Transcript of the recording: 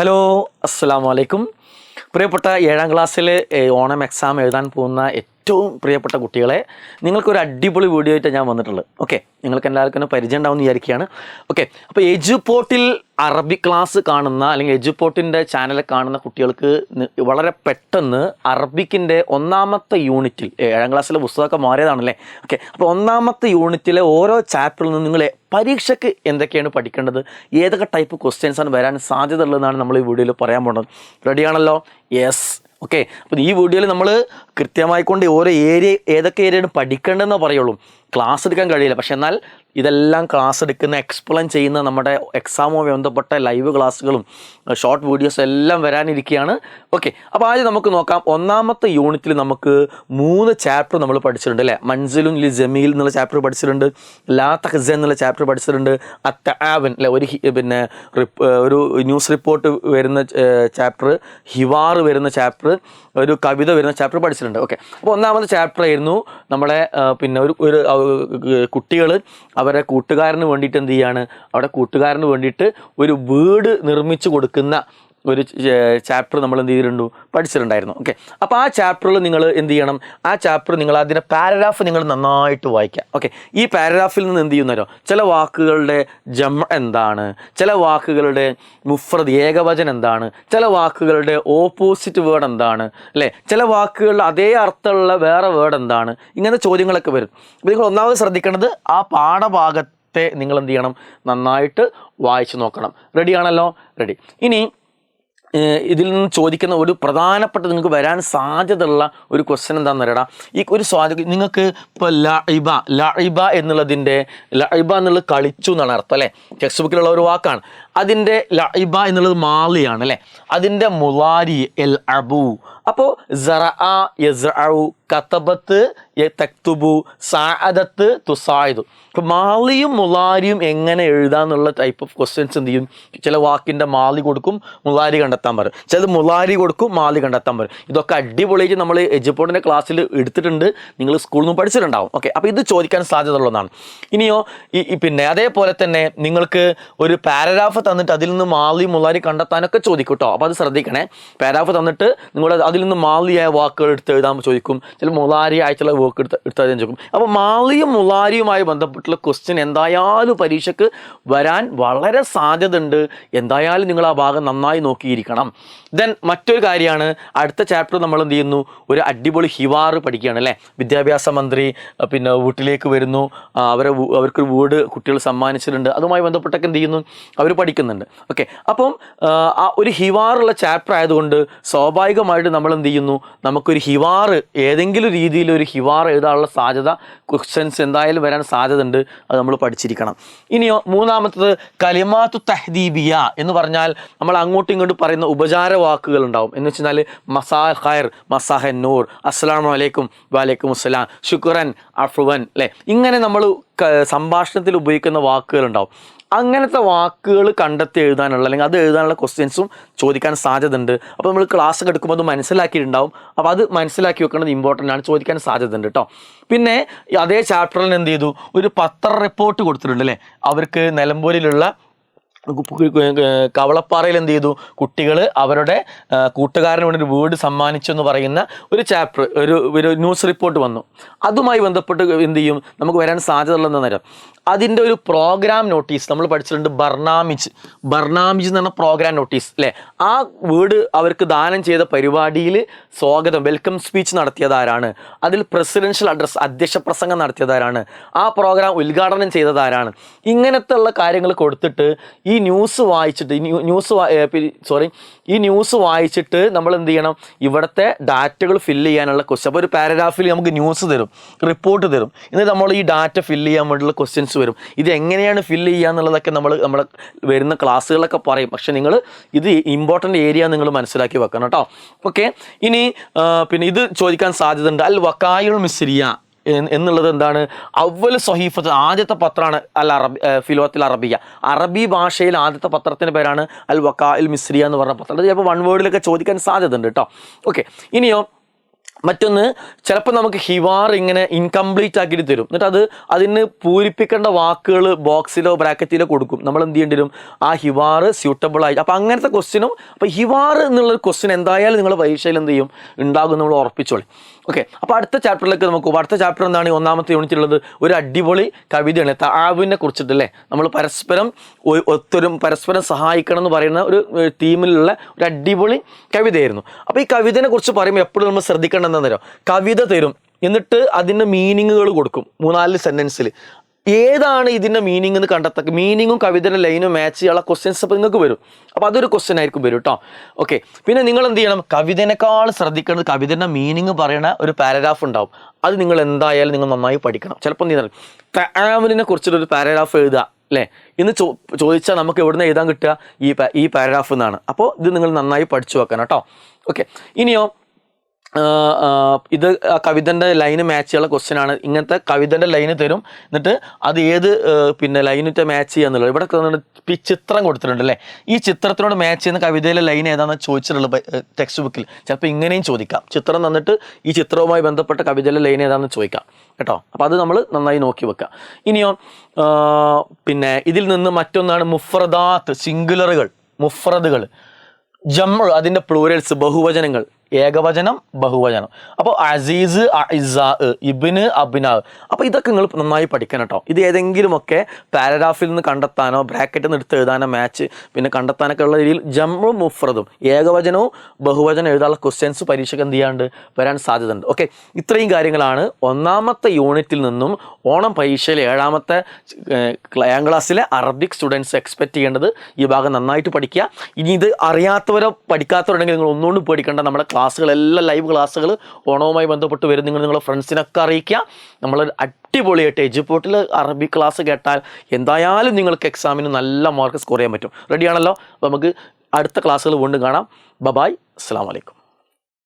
Hello അസ്സാം വലൈക്കും പ്രിയപ്പെട്ട ഏഴാം ക്ലാസ്സിൽ ഓണം എക്സാം എഴുതാൻ പോകുന്ന ഏറ്റവും പ്രിയപ്പെട്ട കുട്ടികളെ നിങ്ങൾക്കൊരു അടിപൊളി വീഡിയോ ആയിട്ട് ഞാൻ വന്നിട്ടുള്ളത്. ഓക്കെ നിങ്ങൾക്ക് എല്ലാവർക്കും പരിചയം ഉണ്ടാവും എന്ന് വിചാരിക്കുകയാണ് ഓക്കെ അപ്പോൾ എജുപോർട്ടിൽ അറബി ക്ലാസ് കാണുന്ന അല്ലെങ്കിൽ എജുപോർട്ടിന്റെ ചാനൽ കാണുന്ന കുട്ടികൾക്ക് വളരെ പെട്ടെന്ന് അറബിക്കിന്റെ ഒന്നാമത്തെ യൂണിറ്റിൽ ഏഴാം ക്ലാസ്സിലെ പുസ്തകമൊക്കെ മാറിയതാണല്ലേ? ഓക്കെ അപ്പോൾ ഒന്നാമത്തെ യൂണിറ്റിലെ ഓരോ ചാപ്റ്ററിൽ നിന്ന് നിങ്ങളെ പരീക്ഷയ്ക്ക് എന്തൊക്കെയാണ് പഠിക്കേണ്ടത്? ഏതൊക്കെ ടൈപ്പ് ക്വസ്റ്റ്യൻസാണ് വരാൻ സാധ്യത ഉള്ളതെന്നാണ് നമ്മൾ ഈ വീഡിയോയിൽ പറയാൻ പോകുന്നത്. റെഡിയാണല്ലോ യെസ് ഓക്കെ അപ്പോൾ ഈ വീഡിയോയിൽ നമ്മൾ കൃത്യമായിക്കൊണ്ട് ഓരോ ഏരിയ ഏതൊക്കെ ഏരിയയാണ് പഠിക്കേണ്ടതെന്ന് പറയുള്ളൂ. ക്ലാസ് എടുക്കാൻ കഴിയില്ല. പക്ഷെ എന്നാൽ ഇതെല്ലാം ക്ലാസ് എടുക്കുന്ന എക്സ്പ്ലെയിൻ ചെയ്യുന്ന നമ്മുടെ എക്സാമുമായി ബന്ധപ്പെട്ട ലൈവ് ക്ലാസ്സുകളും ഷോർട്ട് വീഡിയോസ് എല്ലാം വരാനിരിക്കുകയാണ്. ഓക്കെ അപ്പോൾ ആദ്യം നമുക്ക് നോക്കാം. ഒന്നാമത്തെ യൂണിറ്റിൽ നമുക്ക് മൂന്ന് ചാപ്റ്റർ നമ്മൾ പഠിച്ചിട്ടുണ്ട് അല്ലേ? മൻസിലും ലി ജമീൽ എന്നുള്ള ചാപ്റ്റർ പഠിച്ചിട്ടുണ്ട്. ലാ തഹ്സൻ എന്നുള്ള ചാപ്റ്റർ പഠിച്ചിട്ടുണ്ട്. അത്ത ആവൻ അല്ലെ ഒരു പിന്നെ ഒരു ന്യൂസ് റിപ്പോർട്ട് വരുന്ന ചാപ്റ്റർ ഹിവാർ വരുന്ന ചാപ്റ്റർ ഒരു കവിത വരുന്ന ചാപ്റ്റർ പഠിച്ചിട്ടുണ്ട്. ഓക്കെ അപ്പോൾ ഒന്നാമത്തെ ചാപ്റ്റർ ആയിരുന്നു നമ്മുടെ പിന്നെ ഒരു ഒരു കുട്ടികൾ അവരെ കൂട്ടുകാരന് വേണ്ടിയിട്ട് എന്ത് ചെയ്യാണ് അവിടെ കൂട്ടുകാരന് വേണ്ടിയിട്ട് ഒരു വീട് നിർമ്മിച്ചു കൊടുക്കുന്ന ഒരു ചാപ്റ്റർ നമ്മൾ എന്ത് ചെയ്തിട്ടുണ്ട്? പഠിച്ചിട്ടുണ്ടായിരുന്നു. ഓക്കെ അപ്പോൾ ആ ചാപ്റ്ററിൽ നിങ്ങൾ എന്ത് ചെയ്യണം? ആ ചാപ്റ്റർ നിങ്ങൾ അതിന്റെ പാരഗ്രാഫ് നിങ്ങൾ നന്നായിട്ട് വായിക്കുക. ഓക്കെ ഈ പാരഗ്രാഫിൽ നിന്ന് എന്ത് ചെയ്യുന്നവരോ ചില വാക്കുകളുടെ ജമ എന്താണ്? ചില വാക്കുകളുടെ മുഫ്രദ് ഏകവചനം എന്താണ്? ചില വാക്കുകളുടെ ഓപ്പോസിറ്റ് വേർഡ് എന്താണ്? അല്ലേ? ചില വാക്കുകളുടെ അതേ അർത്ഥമുള്ള വേറെ വേർഡ് എന്താണ്? ഇങ്ങനത്തെ ചോദ്യങ്ങളൊക്കെ വരും. അപ്പോൾ നിങ്ങൾ ഒന്നാമത് ശ്രദ്ധിക്കേണ്ടത് ആ പാഠഭാഗത്തെ നിങ്ങൾ എന്ത് ചെയ്യണം? നന്നായിട്ട് വായിച്ചു നോക്കണം. റെഡിയാണല്ലോ റെഡി ഇനി ഇതിൽ നിന്ന് ചോദിക്കുന്ന ഒരു പ്രധാനപ്പെട്ട നിങ്ങൾക്ക് വരാൻ സാധ്യതയുള്ള ഒരു ക്വസ്റ്റ്യൻ എന്താണെന്ന് അറിയടാ? ഈ ഒരു സ്വാധീനം നിങ്ങൾക്ക് ഇപ്പോൾ ലഇബ ലഇബ എന്നുള്ളതിന്റെ ലഇബ എന്നുള്ളത് കളിച്ചു എന്നാണ് അർത്ഥം അല്ലേ? ടെക്സ്റ്റ് ബുക്കിലുള്ള ഒരു വാക്കാണ്. അതിന്റെ ലഇബ എന്നുള്ളത് മാലിയാണ് അല്ലേ? അതിന്റെ മുലാരി എൽ അബു. അപ്പോൾ കതബത്ത് തെക്തുബു സാഅദത്ത് തുസായിദു. അപ്പോൾ മാലിയും മുളാരിയും എങ്ങനെ എഴുതാന്നുള്ള ടൈപ്പ് ഓഫ് ക്വസ്റ്റ്യൻസ് എന്ത് ചെയ്യും? ചില വാക്കിന്റെ മാലി കൊടുക്കും മുളാരി കണ്ടെത്താൻ പറയും. ചിലത് മുളാരി കൊടുക്കും മാലി കണ്ടെത്താൻ പറയും. ഇതൊക്കെ അടിപൊളിയായിട്ട് നമ്മൾ എജിപ്പോണിന്റെ ക്ലാസ്സിൽ എടുത്തിട്ടുണ്ട്. നിങ്ങൾ സ്കൂളിൽ നിന്ന് പഠിച്ചിട്ടുണ്ടാവും. ഓക്കെ അപ്പോൾ ഇത് ചോദിക്കാൻ സാധ്യത ഉള്ളതാണ് ഇനിയോ ഈ ഈ പിന്നെ അതേപോലെ തന്നെ നിങ്ങൾക്ക് ഒരു പാരഗ്രാഫ് തന്നിട്ട് അതിൽ നിന്ന് മാലി മുളാരി കണ്ടെത്താനൊക്കെ ചോദിക്കും കേട്ടോ അപ്പോൾ അത് ശ്രദ്ധിക്കണേ. പാരഗ്രാഫ് തന്നിട്ട് നിങ്ങൾ അതിൽ നിന്ന് മാലിയായ വാക്കുകൾ എടുത്ത് എഴുതാൻ ചോദിക്കും. ചില മുലാരി ആയിട്ടുള്ള വർക്ക് എടുത്ത് എടുത്താൽ ചോദിക്കും അപ്പോൾ മാളിയും മുളാരിയുമായി ബന്ധപ്പെട്ടുള്ള ക്വസ്റ്റ്യൻ എന്തായാലും പരീക്ഷയ്ക്ക് വരാൻ വളരെ സാധ്യതയുണ്ട്. എന്തായാലും നിങ്ങൾ ആ ഭാഗം നന്നായി നോക്കിയിരിക്കണം. ദെൻ മറ്റൊരു കാര്യമാണ് അടുത്ത ചാപ്റ്റർ നമ്മൾ എന്ത് ചെയ്യുന്നു? ഒരു അടിപൊളി ഹിവാർ പഠിക്കുകയാണ് അല്ലേ? വിദ്യാഭ്യാസ മന്ത്രി പിന്നെ വീട്ടിലേക്ക് വരുന്നു. അവരെ അവർക്ക് വീട് കുട്ടികൾ സമ്മാനിച്ചിട്ടുണ്ട്. അതുമായി ബന്ധപ്പെട്ടൊക്കെ എന്ത് ചെയ്യുന്നു? അവർ പഠിക്കുന്നുണ്ട്. ഓക്കെ അപ്പം ഒരു ഹിവാറുള്ള ചാപ്റ്റർ ആയതുകൊണ്ട് സ്വാഭാവികമായിട്ട് നമ്മൾ എന്ത് ചെയ്യുന്നു? നമുക്കൊരു ഹിവാർ ഏതെങ്കിലും രീതിയിൽ ഒരു ഹിവാർ എഴുതാനുള്ള സാധ്യത ക്വസ്റ്റ്യൻസ് എന്തായാലും വരാൻ സാധ്യത ഉണ്ട് അത് നമ്മൾ പഠിച്ചിരിക്കണം. ഇനിയോ മൂന്നാമത്തത് കലിമാത്തു തഹദീബിയ എന്ന് പറഞ്ഞാൽ നമ്മൾ അങ്ങോട്ടും ഇങ്ങോട്ടും പറയുന്ന ഉപചാര വാക്കുകൾ ഉണ്ടാവും എന്ന് വെച്ചാൽ മസാ ഖൈർ മസാഹൻ നൂർ അസ്സാം വലൈക്കും വാലൈക്കും അസ്സലാം ശുക്രൻ അഫുവൻ അല്ലേ ഇങ്ങനെ നമ്മൾ സംഭാഷണത്തിൽ ഉപയോഗിക്കുന്ന വാക്കുകൾ ഉണ്ടാവും അങ്ങനത്തെ വാക്കുകൾ കണ്ടെത്തി എഴുതാനുള്ള അല്ലെങ്കിൽ അത് എഴുതാനുള്ള ക്വസ്റ്റ്യൻസും ചോദിക്കാൻ സാധ്യത ഉണ്ട് അപ്പോൾ നമ്മൾ ക്ലാസ് എടുക്കുമ്പോൾ അത് മനസ്സിലാക്കിയിട്ടുണ്ടാവും. അപ്പോൾ അത് മനസ്സിലാക്കി വെക്കേണ്ടത് ഇമ്പോർട്ടന്റ് ആണ്. ചോദിക്കാൻ സാധ്യത ഉണ്ട് കേട്ടോ പിന്നെ അതേ ചാപ്റ്ററിൽ എന്ത് ചെയ്തു? ഒരു പത്ര റിപ്പോർട്ട് കൊടുത്തിട്ടുണ്ട് അല്ലേ? അവർക്ക് നിലമ്പൂരിലുള്ള കവളപ്പാറയിൽ എന്ത് ചെയ്തു? കുട്ടികൾ അവരുടെ കൂട്ടുകാരന് വേണ്ടി ഒരു വീട് സമ്മാനിച്ചു എന്ന് പറയുന്ന ഒരു ചാപ്റ്റർ ഒരു ഒരു ന്യൂസ് റിപ്പോർട്ട് വന്നു. അതുമായി ബന്ധപ്പെട്ട് എന്ത് ചെയ്യും? നമുക്ക് വരാൻ സാധ്യത ഉള്ളതെന്ന് നേരം അതിന്റെ ഒരു പ്രോഗ്രാം നോട്ടീസ് നമ്മൾ പഠിച്ചിട്ടുണ്ട് ബർണാമിജ് ബർണാമിജ് എന്ന് പറഞ്ഞ പ്രോഗ്രാം നോട്ടീസ് അല്ലേ ആ വീട് അവർക്ക് ദാനം ചെയ്ത പരിപാടിയിൽ സ്വാഗതം വെൽക്കം സ്പീച്ച് നടത്തിയതാരാണ്? അതിൽ പ്രസിഡൻഷ്യൽ അഡ്രസ് അധ്യക്ഷ പ്രസംഗം നടത്തിയതാരാണ്? ആ പ്രോഗ്രാം ഉദ്ഘാടനം ചെയ്തതാരാണ്? ഇങ്ങനത്തെ ഉള്ള കാര്യങ്ങൾ കൊടുത്തിട്ട് ന്യൂസ് വായിച്ചിട്ട് ഈ ന്യൂ- ന്യൂസ് സോറി ഈ ന്യൂസ് വായിച്ചിട്ട് നമ്മൾ എന്ത് ചെയ്യണം? ഇവിടുത്തെ ഡാറ്റകൾ ഫില്ല് ചെയ്യാനുള്ള ക്വസ്റ്റ്യൻ അപ്പോൾ ഒരു പാരഗ്രാഫിൽ നമുക്ക് ന്യൂസ് തരും റിപ്പോർട്ട് തരും. എന്നിട്ട് നമ്മൾ ഈ ഡാറ്റ ഫില്ല് ചെയ്യാൻ വേണ്ടിയുള്ള ക്വസ്റ്റ്യൻസ് വരും. ഇത് എങ്ങനെയാണ് ഫില്ല് ചെയ്യുക എന്നുള്ളതൊക്കെ നമ്മൾ നമ്മളെ വരുന്ന ക്ലാസ്സുകളൊക്കെ പറയും. പക്ഷേ നിങ്ങൾ ഇത് ഇമ്പോർട്ടന്റ് ഏരിയ നിങ്ങൾ മനസ്സിലാക്കി വെക്കണം കേട്ടോ. ഓക്കെ ഇനി പിന്നെ ഇത് ചോദിക്കാൻ സാധ്യതയുണ്ട് അൽ വക്കായുൾ മിസ്രിയ. എന്നുള്ളത് എന്താണ്? അവൽ സൊഹീഫത്ത് ആദ്യത്തെ പത്രമാണ് അൽ അറബി ഫിലോത്തിൽ അറബിയ. അറബി ഭാഷയിൽ ആദ്യത്തെ പത്രത്തിന്റെ പേരാണ് അൽ വക്കാ അൽ മിസ്രിയ എന്ന് പറഞ്ഞ പത്രം. ചിലപ്പോൾ വൺ വേർഡിലൊക്കെ ചോദിക്കാൻ സാധ്യതയുണ്ട് കേട്ടോ ഓക്കെ ഇനിയോ മറ്റൊന്ന് ചിലപ്പോൾ നമുക്ക് ഹിവാർ ഇങ്ങനെ ഇൻകംപ്ലീറ്റ് ആക്കിയിട്ട് തരും. എന്നിട്ട് അത് അതിന് പൂരിപ്പിക്കേണ്ട വാക്കുകൾ ബോക്സിലോ ബ്രാക്കറ്റിലോ കൊടുക്കും. നമ്മൾ എന്ത് ചെയ്യേണ്ടി വരും? ആ ഹിവാർ സ്യൂട്ടബിൾ ആയി. അപ്പോൾ അങ്ങനത്തെ ക്വസ്റ്റ്യനും അപ്പോൾ ഹിവാർ എന്നുള്ളൊരു ക്വസ്റ്റ്യൻ എന്തായാലും നിങ്ങൾ പരീക്ഷയിൽ എന്ത് ചെയ്യും? ഉണ്ടാകും നമ്മൾ ഉറപ്പിച്ചോളി. ഓക്കെ അപ്പോൾ അടുത്ത ചാപ്റ്ററിലേക്ക് നമുക്ക് അടുത്ത ചാപ്റ്റർ എന്താണ്? ഒന്നാമത്തെ ഒന്നാമത്തെ യൂണിറ്റിലുള്ളത് ഒരു അടിപൊളി കവിതയാണ്. താവിനെ കുറിച്ചിട്ടല്ലേ നമ്മൾ പരസ്പരം ഒത്തൊരും പരസ്പരം സഹായിക്കണം എന്ന് പറയുന്ന ഒരു തീമിലുള്ള ഒരു അടിപൊളി കവിതയായിരുന്നു. അപ്പോൾ ഈ കവിതയെ കുറിച്ച് പറയുമ്പോൾ എപ്പോഴും നമ്മൾ ശ്രദ്ധിക്കേണ്ടത് എന്താണെന്ന് അറിയോ? കവിത തരും. എന്നിട്ട് അതിന്റെ മീനിങ്ങുകൾ കൊടുക്കും. മൂന്നാൽ സെന്റൻസിൽ ഏതാണ് ഇതിന്റെ മീനിങ് എന്ന് കണ്ടെത്ത മീനിങ്ങും കവിതയുടെ ലൈനും മാച്ച് ചെയ്യാനുള്ള ക്വസ്റ്റ്യൻസ് അപ്പോൾ നിങ്ങൾക്ക് വരും. അപ്പോൾ അതൊരു ക്വസ്റ്റ്യൻ ആയിരിക്കും വരും കേട്ടോ ഓക്കെ പിന്നെ നിങ്ങൾ എന്ത് ചെയ്യണം? കവിതേനേക്കാൾ ശ്രദ്ധിക്കേണ്ടത് കവിതയുടെ മീനിങ് പറയുന്ന ഒരു പാരഗ്രാഫ് ഉണ്ടാവും. അത് നിങ്ങൾ എന്തായാലും നിങ്ങൾ നന്നായി പഠിക്കണം. ചിലപ്പോൾ എന്ത് ചെയ്യണം? താമലിനെ കുറിച്ചിട്ടൊരു പാരഗ്രാഫ് എഴുതുക അല്ലേ? ഇന്ന് ചോ ചോദിച്ചാൽ നമുക്ക് എവിടുന്ന് എഴുതാൻ കിട്ടുക? ഈ ഈ പാരഗ്രാഫ് എന്നാണ് അപ്പോൾ ഇത് നിങ്ങൾ നന്നായി പഠിച്ചു വെക്കണം കേട്ടോ ഓക്കെ ഇനിയോ ഇത് കവിതന്റെ ലൈന് മാച്ച് ചെയ്യാനുള്ള ക്വസ്റ്റ്യൻ ആണ്. ഇങ്ങനത്തെ കവിതന്റെ ലൈന് തരും. എന്നിട്ട് അത് ഏത് പിന്നെ ലൈനിട്ട് മാച്ച് ചെയ്യാന്നുള്ളത് ഇവിടെ ചിത്രം കൊടുത്തിട്ടുണ്ട് അല്ലേ? ഈ ചിത്രത്തിനോട് മാച്ച് ചെയ്യുന്ന കവിതയിലെ ലൈൻ ഏതാണെന്ന് ചോദിച്ചിട്ടുള്ളത് ടെക്സ്റ്റ് ബുക്കിൽ ചിലപ്പോൾ ഇങ്ങനെയും ചോദിക്കാം. ചിത്രം തന്നിട്ട് ഈ ചിത്രവുമായി ബന്ധപ്പെട്ട കവിതയിലെ ലൈൻ ഏതാണെന്ന് ചോദിക്കാം. കേട്ടോ? അപ്പോൾ അത് നമ്മൾ നന്നായി നോക്കി വെക്കുക ഇനിയോ പിന്നെ ഇതിൽ നിന്ന് മറ്റൊന്നാണ് മുഫ്രദാത്ത് സിംഗുലറുകൾ മുഫ്രദുകൾ. ജമ്മൾ അതിന്റെ പ്ലൂരൽസ് ബഹുവചനങ്ങൾ. ഏകവചനം ബഹുവചനം. അപ്പോൾ അസീസ് അഇസാ ഇബിന് അബിനാവ് അപ്പോൾ ഇതൊക്കെ നിങ്ങൾ നന്നായി പഠിക്കണം കേട്ടോ ഇത് ഏതെങ്കിലുമൊക്കെ പാരഗ്രാഫിൽ നിന്ന് കണ്ടെത്താനോ ബ്രാക്കറ്റിൽ നിന്ന് എടുത്ത് എഴുതാനോ മാച്ച് പിന്നെ കണ്ടെത്താനൊക്കെ ഉള്ള രീതിയിൽ ജമ്മും മുഫ്രദും ഏകവചനവും ബഹുവചനം എഴുതാനുള്ള ക്വസ്റ്റ്യൻസ് പരീക്ഷയ്ക്ക് എന്ത് ചെയ്യാണ്ട് വരാൻ സാധ്യതയുണ്ട്. ഓക്കെ ഇത്രയും കാര്യങ്ങളാണ്. ഒന്നാമത്തെ യൂണിറ്റിൽ നിന്നും ഓണം പരീക്ഷയിൽ ഏഴാമത്തെ ഏഴാം ക്ലാസ്സിലെ അറബിക് സ്റ്റുഡൻസ് എക്സ്പെക്ട് ചെയ്യേണ്ടത് ഈ ഭാഗം നന്നായിട്ട് പഠിക്കുക. ഇനി ഇത് അറിയാത്തവരോ പഠിക്കാത്തവരുണ്ടെങ്കിൽ നിങ്ങൾ ഒന്നുകൊണ്ടും പേടിക്കേണ്ട. നമ്മുടെ ക്ലാസ്സുകളെല്ലാം ലൈവ് ക്ലാസ്സുകൾ ഓണവുമായി ബന്ധപ്പെട്ട് വരും. നിങ്ങൾ നിങ്ങളുടെ ഫ്രണ്ട്സിനൊക്കെ അറിയിക്കുക. നമ്മൾ അടിപൊളിയായിട്ട് എജുപോർട്ടിൽ അറബി ക്ലാസ് കേട്ടാൽ എന്തായാലും നിങ്ങൾക്ക് എക്സാമിന് നല്ല മാർക്ക് സ്കോർ ചെയ്യാൻ പറ്റും. റെഡിയാണല്ലോ നമുക്ക് അടുത്ത ക്ലാസ്സുകൾ വീണ്ടും കാണാം. ബബായ് അസ്സാം വലൈക്കും